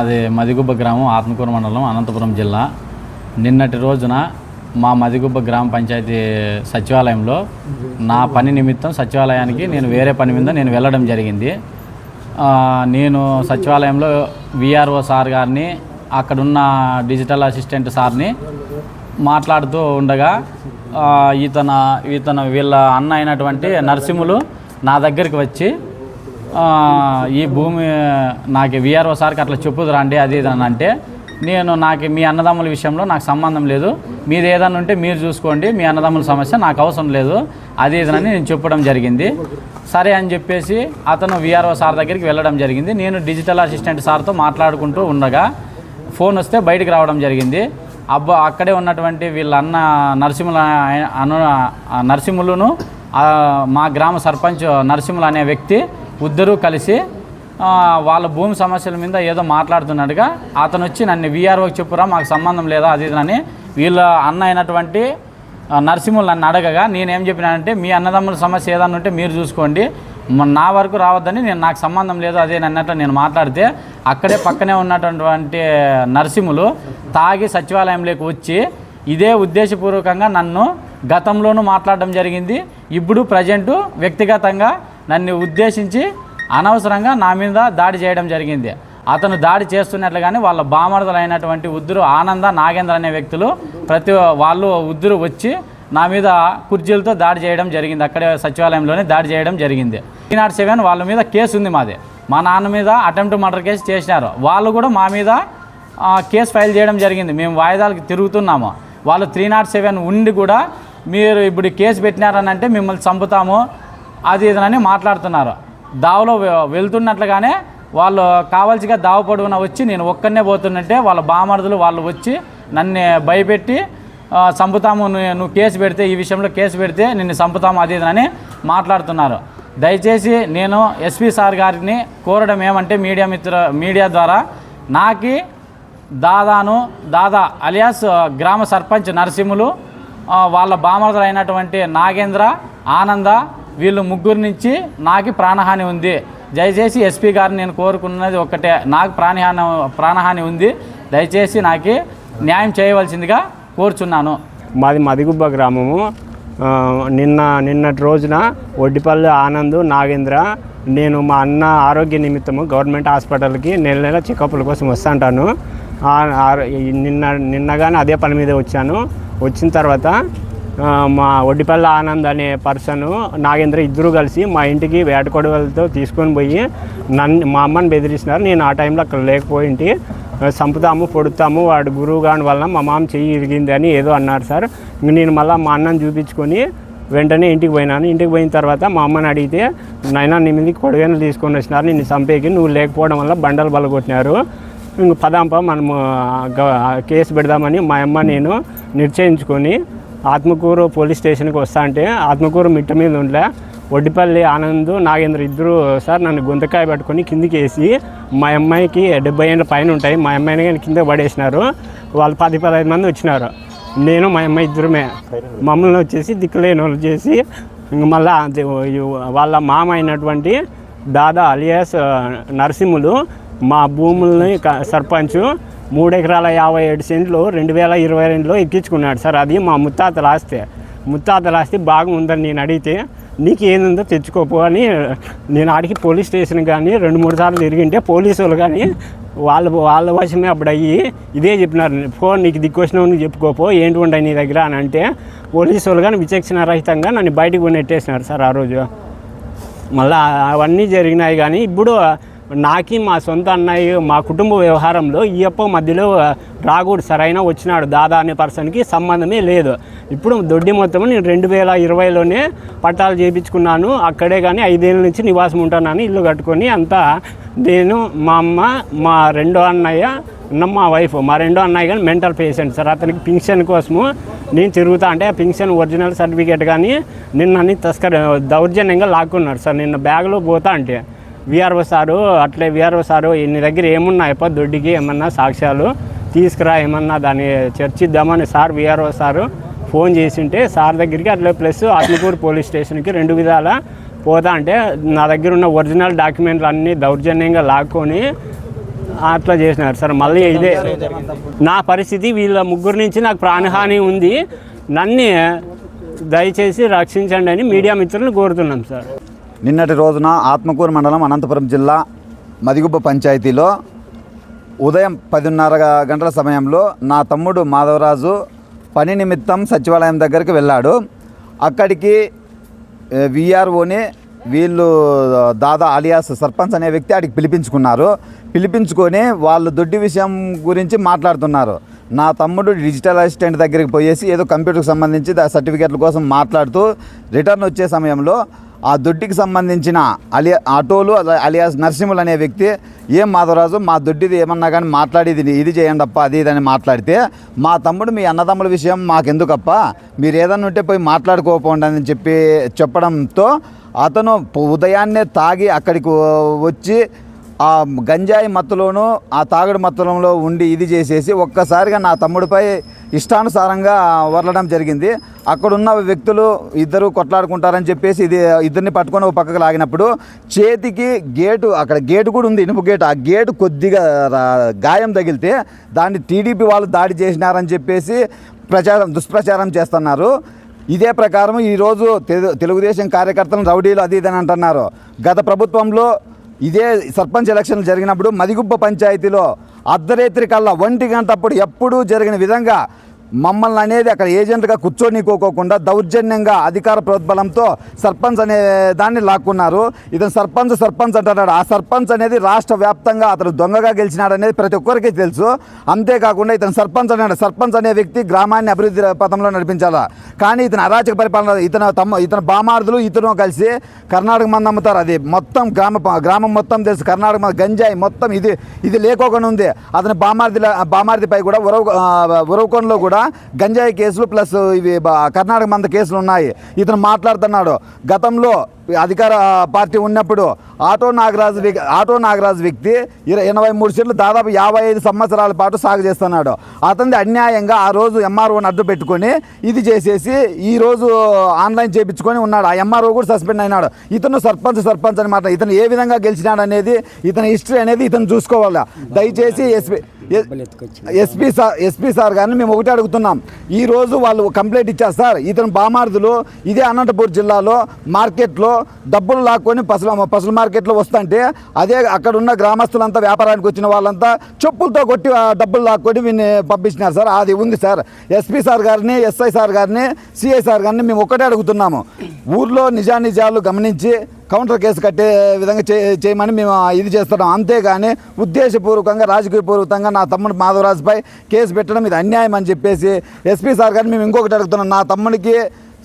అది మదిగుబ్బ గ్రామం ఆత్మకూరు మండలం అనంతపురం జిల్లా. నిన్నటి రోజున మా మదిగుబ్బ గ్రామ పంచాయతీ సచివాలయంలో నా పని నిమిత్తం సచివాలయానికి నేను వేరే పని మీద నేను వెళ్ళడం జరిగింది. నేను సచివాలయంలో విఆర్ఓ సార్ గారిని అక్కడున్న డిజిటల్ అసిస్టెంట్ సార్ని మాట్లాడుతూ ఉండగా ఇతన ఇతను వీళ్ళ అన్న అయినటువంటి నరసింహులు నా దగ్గరికి వచ్చి ఈ భూమి నాకు విఆర్ఓ సార్కి అట్లా చెప్పుదురా అండి అది ఇది అని అంటే నేను నాకు మీ అన్నదమ్ముల విషయంలో నాకు సంబంధం లేదు. మీది ఏదన్నా ఉంటే మీరు చూసుకోండి మీ అన్నదమ్ముల సమస్య నాకు అవసరం లేదు అది ఇదనని నేను చెప్పడం జరిగింది. సరే అని చెప్పేసి అతను విఆర్ఓ సార్ దగ్గరికి వెళ్ళడం జరిగింది. నేను డిజిటల్ అసిస్టెంట్ సార్తో మాట్లాడుకుంటూ ఉండగా ఫోన్ వస్తే బయటికి రావడం జరిగింది. అబ్బా అక్కడే ఉన్నటువంటి వీళ్ళ అన్న నరసింహుల అను నరసింహులును మా గ్రామ సర్పంచ్ నరసింహులు అనే వ్యక్తి ఇద్దరూ కలిసి వాళ్ళ భూమి సమస్యల మీద ఏదో మాట్లాడుతున్నట్టుగా అతను వచ్చి నన్ను వీఆర్ఓకి చెప్పురా మాకు సంబంధం లేదా అది ఇది అని వీళ్ళ అన్న అయినటువంటి ఆ, నరసింహులు నన్ను అడగగా నేనేం చెప్పినానంటే మీ అన్నదమ్ముల సమస్య ఏదన్నా ఉంటే మీరు చూసుకోండి. నా వరకు రావద్దని నేను నాకు సంబంధం లేదు అదే అన్నట్టు నేను మాట్లాడితే అక్కడే పక్కనే ఉన్నటువంటి నరసింహులు తాగి సచివాలయంలోకి వచ్చి ఇదే ఉద్దేశపూర్వకంగా నన్ను గతంలోనూ మాట్లాడడం జరిగింది. ఇప్పుడు ప్రజెంటు వ్యక్తిగతంగా నన్ను ఉద్దేశించి అనవసరంగా నా మీద దాడి చేయడం జరిగింది. అతను దాడి చేస్తున్నట్లుగానే వాళ్ళ బామర్దలు అయినటువంటి ఉద్దురు ఆనంద నాగేంద్ర అనే వ్యక్తులు ప్రతి వాళ్ళు ఉద్దురు వచ్చి నా మీద కుర్చీలతో దాడి చేయడం జరిగింది. అక్కడే సచివాలయంలోనే దాడి చేయడం జరిగింది. త్రీ నాట్ సెవెన్ వాళ్ళ మీద కేసు ఉంది మాది. మా నాన్న మీద అటెంప్ట్ మర్డర్ కేసు చేసినారు. వాళ్ళు కూడా మా మీద కేసు ఫైల్ చేయడం జరిగింది. మేము వాయిదాలకు తిరుగుతున్నాము. వాళ్ళు త్రీ నాట్ సెవెన్ ఉండి కూడా మీరు ఇప్పుడు కేసు పెట్టినారని అంటే మిమ్మల్ని చంపుతాము. అది ఇదనని మాట్లాడుతున్నారు. దావలో వెళ్తున్నట్లుగానే వాళ్ళు కావాల్సిగా దావ పొడవున వచ్చి నేను ఒక్కనే పోతున్నట్టే వాళ్ళ బామరుదులు వాళ్ళు వచ్చి నన్ను భయపెట్టి చంపుతాము నువ్వు కేసు పెడితే ఈ విషయంలో కేసు పెడితే నిన్ను చంపుతాము అది అని మాట్లాడుతున్నారు. దయచేసి నేను ఎస్పీ సార్ గారిని కోరడం ఏమంటే మీడియా మిత్ర మీడియా ద్వారా నాకి దాదాను దాదా అలియాస్ గ్రామ సర్పంచ్ నరసింహులు వాళ్ళ బామరుదులు అయినటువంటి నాగేంద్ర ఆనంద వీళ్ళు ముగ్గురు నుంచి నాకు ప్రాణహాని ఉంది. దయచేసి ఎస్పీ గారిని నేను కోరుకున్నది ఒక్కటే. నాకు ప్రాణహాని ప్రాణహాని ఉంది. దయచేసి నాకు న్యాయం చేయవలసిందిగా కోరుచున్నాను. మాది మదిగుబ్బ గ్రామము. నిన్న నిన్నటి రోజున ఒడ్డిపల్లి ఆనంద్ నాగేంద్ర నేను మా అన్న ఆరోగ్య నిమిత్తము గవర్నమెంట్ హాస్పిటల్కి నెల నెల చెకప్ల కోసం వస్తుంటాను ఆ- నిన్న నిన్నగానే అదే పని మీద వచ్చాను. వచ్చిన తర్వాత మా ఒడ్డిపల్ల ఆనంద్ అనే పర్సన్ నాగేంద్ర ఇద్దరు కలిసి మా ఇంటికి వేటకొడవలతో తీసుకొని పోయి నన్ను మా అమ్మని బెదిరిస్తున్నారు. నేను ఆ టైంలో అక్కడ లేకపోయింటి చంపుతాము పొడుతాము వాడు గురువు కాని వలన మా మామ చెయ్యి ఇరిగింది అని ఏదో అన్నారు సార్. ఇంక నేను మళ్ళీ మా అన్నని చూపించుకొని వెంటనే ఇంటికి పోయినాను. ఇంటికి పోయిన తర్వాత మా అమ్మని అడిగితే నాయన నీ మీదకి కొడవేలు తీసుకొని వచ్చినారు. నిన్ను చంపేకి నువ్వు లేకపోవడం వల్ల బండలు బలగొట్టినారు. ఇంక పదాంప మనము గ- కేసు పెడదామని మా అమ్మ నేను నిశ్చయించుకొని ఆత్మకూరు పోలీస్ స్టేషన్కి వస్తా అంటే ఆత్మకూరు మిట్ట మీద ఉండలే. ఒడ్డిపల్లి ఆనంద్ నాగేంద్ర ఇద్దరు సార్ నన్ను గుంతకాయ పట్టుకొని కిందికి వేసి మా అమ్మాయికి డెబ్బై ఏళ్ళ పైన ఉంటాయి. మా అమ్మాయిని కానీ కింద పడేసినారు. వాళ్ళు పది పదహైదు మంది వచ్చినారు. నేను మా అమ్మాయి ఇద్దరమే. మమ్మల్ని వచ్చేసి దిక్కులేని వాళ్ళు చేసి ఇంకా మళ్ళా వాళ్ళ మామ అయినటువంటి దాదా అలియాస్ నరసింహులు మా భూముల్ని క- సర్పంచ్ మూడు ఎకరాల యాభై ఏడు సెంట్లు రెండు వేల ఇరవై రెండులో ఎక్కించుకున్నాడు సార్. అది మా ముత్తాతల ఆస్తి. ముత్తాతల ఆస్తి బాగుందని నేను అడిగితే నీకు ఏందో తెచ్చుకోపో అని నేను ఆడికి పోలీస్ స్టేషన్ కానీ రెండు మూడు సార్లు తిరిగింటే పోలీసు వాళ్ళు కానీ వాళ్ళ వాళ్ళ వశమే అప్పుడు అయ్యి ఇదే చెప్పినారు. ఫోన్ నీకు దిక్కొచ్చినావు నువ్వు చెప్పుకోపో ఏంటి ఉండవు నీ దగ్గర అని అంటే పోలీసు వాళ్ళు కానీ విచక్షణ రహితంగా నన్ను బయటకు నెట్టేసినారు సార్ ఆ రోజు. మళ్ళీ అవన్నీ జరిగినాయి కానీ ఇప్పుడు నాకి మా సొంత అన్నయ్య మా కుటుంబ వ్యవహారంలో ఈ అప్ప మధ్యలో రాకూడదు సరైన వచ్చినాడు. దాదా అనే పర్సన్కి సంబంధమే లేదు. ఇప్పుడు దొడ్డి మొత్తం నేను రెండు వేల ఇరవైలోనే పట్టాలు చేయించుకున్నాను అక్కడే కానీ ఐదేళ్ళ నుంచి నివాసం ఉంటానని ఇల్లు కట్టుకొని అంతా నేను మా అమ్మ మా రెండో అన్నయ్య మా వైఫ్ మా రెండో అన్నయ్య కానీ మెంటల్ పేషెంట్ సార్. అతనికి పింఛన్ కోసము నేను తిరుగుతా అంటే ఆ పింఛన్ ఒరిజినల్ సర్టిఫికేట్ కానీ నిన్న అన్ని తస్కర దౌర్జన్యంగా లాక్కున్నాడు సార్. నిన్న బ్యాగ్లో పోతా అంటే. విఆర్ఓ సారు అట్లే విఆర్ఓ సారు నీ దగ్గర ఏమున్నాయప్ప దొడ్డికి ఏమన్నా సాక్ష్యాలు తీసుకురా ఏమన్నా దాన్ని చర్చిద్దామని సార్ విఆర్ఓ సారు ఫోన్ చేసింటే సార్ దగ్గరికి అట్లే ప్లస్ ఆత్మకూరు పోలీస్ స్టేషన్కి రెండు విధాల పోతా అంటే నా దగ్గర ఉన్న ఒరిజినల్ డాక్యుమెంట్లు అన్నీ దౌర్జన్యంగా లాక్కొని అట్లా చేసినారు సార్. మళ్ళీ ఇదే నా పరిస్థితి వీళ్ళ ముగ్గురు నుంచి నాకు ప్రాణహాని ఉంది. నన్ను దయచేసి రక్షించండి అని మీడియా మిత్రులను కోరుతున్నాం సార్. నిన్నటి రోజున ఆత్మకూరు మండలం అనంతపురం జిల్లా మదిగుబ్బ పంచాయతీలో ఉదయం పదిన్నర గంటల సమయంలో నా తమ్ముడు మాధవరాజు పని నిమిత్తం సచివాలయం దగ్గరికి వెళ్ళాడు. అక్కడికి విఆర్ఓని వీళ్ళు దాదా అలియాస్ సర్పంచ్ అనే వ్యక్తి ఆడికి పిలిపించుకున్నారు. పిలిపించుకొని వాళ్ళు దొడ్డి విషయం గురించి మాట్లాడుతున్నారు. నా తమ్ముడు డిజిటల్ అసిస్టెంట్ దగ్గరికి పోయేసి ఏదో కంప్యూటర్కి సంబంధించి దా సర్టిఫికేట్ల కోసం మాట్లాడుతూ రిటర్న్ వచ్చే సమయంలో ఆ దొడ్డికి సంబంధించిన అలియా ఆటోలు అలియాస్ నరసింహులు అనే వ్యక్తి ఏం మాధవరాజు మా దొడ్డిది ఏమన్నా కానీ మాట్లాడేది ఇది చేయండి అప్ప అది ఇది అని మాట్లాడితే మా తమ్ముడు మీ అన్నదమ్ముల విషయం మాకెందుకప్ప మీరు ఏదన్నా ఉంటే పోయి మాట్లాడుకోకపోండి అని చెప్పి చెప్పడంతో అతను ఉదయాన్నే తాగి అక్కడికి వచ్చి ఆ గంజాయి మత్తులోను ఆ తాగుడు మత్తులో ఉండి ఇది చేసేసి ఒక్కసారిగా నా తమ్ముడిపై ఇష్టానుసారంగా వరలడం జరిగింది. అక్కడున్న వ్యక్తులు ఇద్దరు కొట్లాడుకుంటారని చెప్పేసి ఇది ఇద్దరిని పట్టుకొని ఒక పక్కకు లాగినప్పుడు చేతికి గేటు అక్కడ గేటు కూడా ఉంది ఇనుపు గేటు. ఆ గేటు కొద్దిగా గాయం తగిలితే దాన్ని టీడీపీ వాళ్ళు దాడి చేసినారని చెప్పేసి ప్రచారం దుష్ప్రచారం చేస్తున్నారు. ఇదే ప్రకారం ఈరోజు తెలు తెలుగుదేశం కార్యకర్తలను రౌడీలు అది ఇది అని అంటున్నారు. గత ప్రభుత్వంలో ఇదే సర్పంచ్ ఎలక్షన్లు జరిగినప్పుడు మదిగుబ్బ పంచాయతీలో అర్ధరేత్రి కల్లా ఒంటి గంట అప్పుడు ఎప్పుడూ జరిగిన విధంగా మమ్మల్ని అనేది అక్కడ ఏజెంట్గా కూర్చోనికోకోకుండా దౌర్జన్యంగా అధికార ప్రోద్బలంతో సర్పంచ్ అనే దాన్ని లాక్కున్నారు. ఇతను సర్పంచ్ సర్పంచ్ అంటున్నాడు. ఆ సర్పంచ్ అనేది రాష్ట్ర వ్యాప్తంగా అతను దొంగగా గెలిచినాడు అనేది ప్రతి ఒక్కరికి తెలుసు. అంతేకాకుండా ఇతను సర్పంచ్ అన్నాడు సర్పంచ్ అనే వ్యక్తి గ్రామాన్ని అభివృద్ధి పథంలో నడిపించాలా? కానీ ఇతను అరాచక పరిపాలన ఇతను తమ్మ ఇతను బామార్దులు ఇతను కలిసి కర్ణాటక మంది అమ్ముతారు అది మొత్తం గ్రామ గ్రామం మొత్తం తెలుసు. కర్ణాటక మంది గంజాయి మొత్తం ఇది ఇది లేకోకుండా ఉంది. అతని బామార్ది బామార్దిపై కూడా ఉరవ ఉరవకొండలో కూడా గంజాయి కేసులు ప్లస్ ఇవి బా- కర్ణాటక మంద కేసులు ఉన్నాయి. ఇతను మాట్లాడుతున్నాడు. గతంలో అధికార పార్టీ ఉన్నప్పుడు ఆటో నాగరాజు ఆటో నాగరాజు వ్యక్తి ఎనభై మూడు సీట్లు దాదాపు యాభై ఐదు సంవత్సరాల పాటు సాగు చేస్తున్నాడు. అతనిది అన్యాయంగా ఆ రోజు ఎంఆర్ఓని అడ్డు పెట్టుకొని ఇది చేసేసి ఈ రోజు ఆన్లైన్ చేయించుకొని ఉన్నాడు. ఆ ఎంఆర్ఓ కూడా సస్పెండ్ అయినాడు. ఇతను సర్పంచ్ సర్పంచ్ అనమాట ఇతను ఏ విధంగా గెలిచినాడు అనేది ఇతని హిస్టరీ అనేది ఇతను చూసుకోవాలి? దయచేసి SP SP sir SP sir గారిని మేము ఒకటి అడుగుతున్నాం. ఈ రోజు వాళ్ళు కంప్లైంట్ ఇచ్చారు సార్. ఇతను బామార్దులు ఇదే అనంతపూర్ జిల్లాలో మార్కెట్లో డబ్బులు లాక్కొని పసలు పసలు మార్కెట్లో వస్తుంటే అదే అక్కడ ఉన్న గ్రామస్తులంతా వ్యాపారానికి వచ్చిన వాళ్ళంతా చెప్పులతో కొట్టి డబ్బులు లాక్కొని వీన్ని పంపించినారు సార్. అది ఉంది సార్. ఎస్పీ సార్ గారిని ఎస్ఐ సార్ గారిని సిఐ సార్ గారిని మేము ఒక్కటే అడుగుతున్నాము. ఊర్లో నిజానిజాలు గమనించి కౌంటర్ కేసు కట్టే విధంగా చే చేయమని మేము ఇది చేస్తున్నాం. అంతేగాని ఉద్దేశపూర్వకంగా రాజకీయపూర్వకంగా నా తమ్ముడు మాధవరాజుపై కేసు పెట్టడం ఇది అన్యాయం అని చెప్పేసి ఎస్పీ సార్ గారిని మేము ఇంకొకటి అడుగుతున్నాం. నా తమ్ముడికి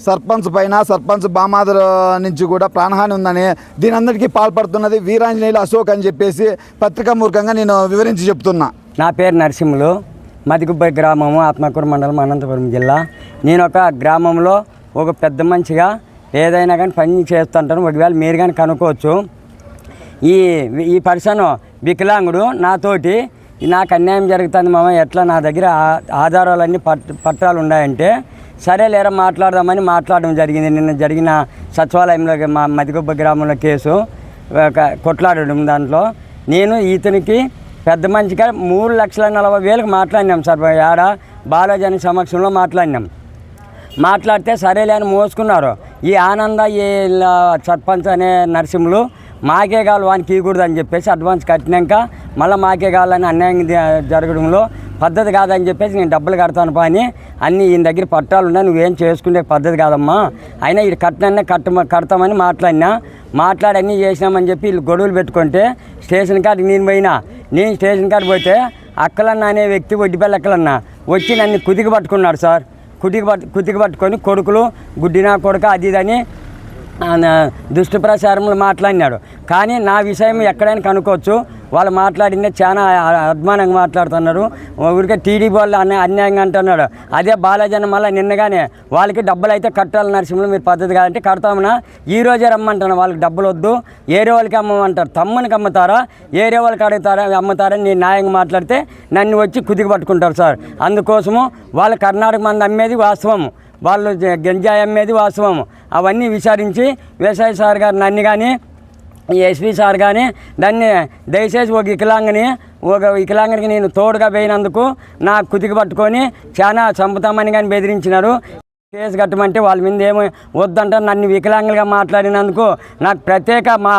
సర్పంచ్ పైన సర్పంచ్ బామాదర్ నుంచి కూడా ప్రాణహాని ఉందని దీని అందరికీ పాల్పడుతున్నది వీరాంజనేయులు అశోక్ అని చెప్పేసి పత్రికామూర్ఖంగా నేను వివరించి చెప్తున్నా. నా పేరు నరసింహులు. మదిగుబ్బై గ్రామము ఆత్మకూరు మండలం అనంతపురం జిల్లా. నేను ఒక గ్రామంలో ఒక పెద్ద మనిషిగా ఏదైనా కానీ పని చేస్తుంటాను. ఒకవేళ మీరు కానీ కనుక్కోవచ్చు. ఈ ఈ పర్సన్ వికలాంగుడు నాతోటి నాకు అన్యాయం జరుగుతుంది మామ. ఎట్లా నా దగ్గర ఆధారాలన్నీ పట్ పత్రాలు ఉన్నాయంటే సరే లేరా మాట్లాడదామని మాట్లాడడం జరిగింది. నిన్న జరిగిన సచివాలయంలో మా మదిగొబ్బ గ్రామంలో కేసు ఒక కొట్లాడడం దాంట్లో. నేను ఇతనికి పెద్ద మంచిగా మూడు లక్షల నలభై వేలకు మాట్లాడినాం సార్. ఆడ బాలాజీ సమక్షంలో మాట్లాడినాం. మాట్లాడితే సరేలే అని మోసుకున్నారు. ఈ ఆనంద ఈ సర్పంచ్ అనే నరసింహులు మాకే కావాలి వానికి ఇవ్వకూడదు అని చెప్పేసి అడ్వాన్స్ కట్టినాక మళ్ళీ మాకే కావాలని అన్యాయం జరగడంలో పద్ధతి కాదని చెప్పేసి నేను డబ్బులు కడతాను పా అని అన్నీ ఈయన దగ్గర పట్టాలు ఉన్నాయి నువ్వేం చేసుకునే పద్ధతి కాదమ్మా. అయినా ఇది కట్టినన్నే కట్ట కడతామని మాట్లాడినా. మాట్లాడి అన్నీ చేసినామని చెప్పి వీళ్ళు గొడవలు పెట్టుకుంటే స్టేషన్ కాడికి నేను పోయినా. నేను స్టేషన్ కాడికి పోతే అక్కలన్న అనే వ్యక్తి వడ్డీపల్లి అక్కలన్న వచ్చి నన్ను కుదిగి పట్టుకున్నాడు సార్. కుదికి పట్టు కుదిగి పట్టుకొని కొడుకులు గుడ్డినా కొడుక అది ఇది అని దుష్టు ప్రచారములు మాట్లాడినాడు. కానీ నా విషయం ఎక్కడైనా కనుక్కోవచ్చు. వాళ్ళు మాట్లాడిందే చాలా అభిమానంగా మాట్లాడుతున్నారు. ఊరికే టీడీపీ వాళ్ళు అన్య అన్యాయంగా అంటున్నాడు అదే బాలాజన్ మళ్ళీ నిన్నగానే వాళ్ళకి డబ్బులు అయితే కట్టాలి నరసింహులు మీరు పద్ధతి కాదంటే కడతామన్నా. ఈ రోజే రమ్మంటాను వాళ్ళకి డబ్బులు వద్దు. ఏరే వాళ్ళకి అమ్మమంటారు. తమ్మునికి అమ్ముతారా? ఏరే వాళ్ళకి అడుగుతారా? అమ్ముతారని నేను న్యాయంగా మాట్లాడితే నన్ను వచ్చి కుదిగి పట్టుకుంటారు సార్. అందుకోసము వాళ్ళు కర్ణాటక మంది అమ్మేది వాస్తవము. వాళ్ళు జ- గంజాయి అమ్మేది వాస్తవం అవన్నీ విచారించి వ్యవసాయ సార్ గారు నన్ను కానీ ఈ ఎస్పీ సార్ కానీ దాన్ని దయచేసి ఒక వికలాంగని ఒక వికలాంగునికి నేను తోడుగా పోయినందుకు నా కుతికి పట్టుకొని చాలా చంపుతామని కానీ బెదిరించినారు. కేసు కట్టమంటే వాళ్ళ మీద ఏమి వద్దంటే. నన్ను వికలాంగులుగా మాట్లాడినందుకు నాకు ప్రత్యేక మా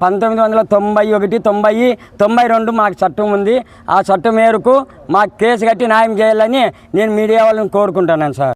పంతొమ్మిది వందల తొంభై ఒకటి తొంభై తొంభై రెండు మాకు చట్టం ఉంది. ఆ చట్టం మేరకు మాకు కేసు కట్టి న్యాయం చేయాలని నేను మీడియా వాళ్ళని కోరుకుంటున్నాను సార్.